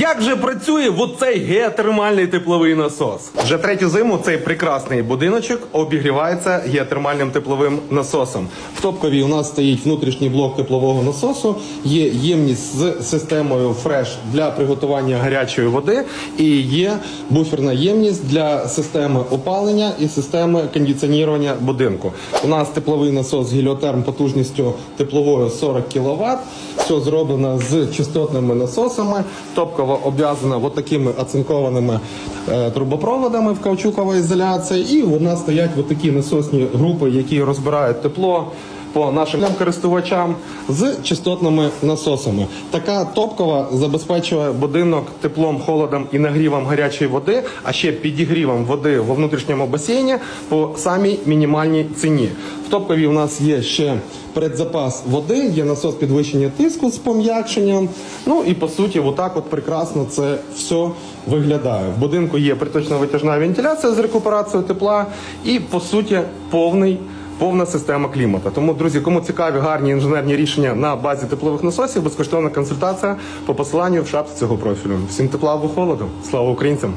Як же працює оцей геотермальний тепловий насос? Вже третю зиму цей прекрасний будиночок обігрівається геотермальним тепловим насосом. В топковій у нас стоїть внутрішній блок теплового насосу. Є ємність з системою фреш для приготування гарячої води, і є буферна ємність для системи опалення і системи кондиціонування будинку. У нас тепловий насос з геліотерм потужністю тепловою 40 кВт. Все зроблено з частотними насосами, топково обв'язана от такими оцинкованими е, трубопроводами в каучуковій ізоляції. І у нас стоять от такі насосні групи, які розбирають тепло по нашим користувачам з частотними насосами. Така топкова забезпечує будинок теплом, холодом і нагрівом гарячої води, а ще підігрівом води во внутрішньому басейні по самій мінімальній ціні. В топковій у нас є ще предзапас води, є насос підвищення тиску з пом'якшенням. Ну і по суті, отак от прекрасно це все виглядає. В будинку є приточно-витяжна вентиляція з рекуперацією тепла і по суті повний. Повна система клімата. Тому, друзі, кому цікаві гарні інженерні рішення на базі теплових насосів, безкоштовна консультація по посиланню в шапці цього профілю. Всім тепла або холоду. Слава українцям!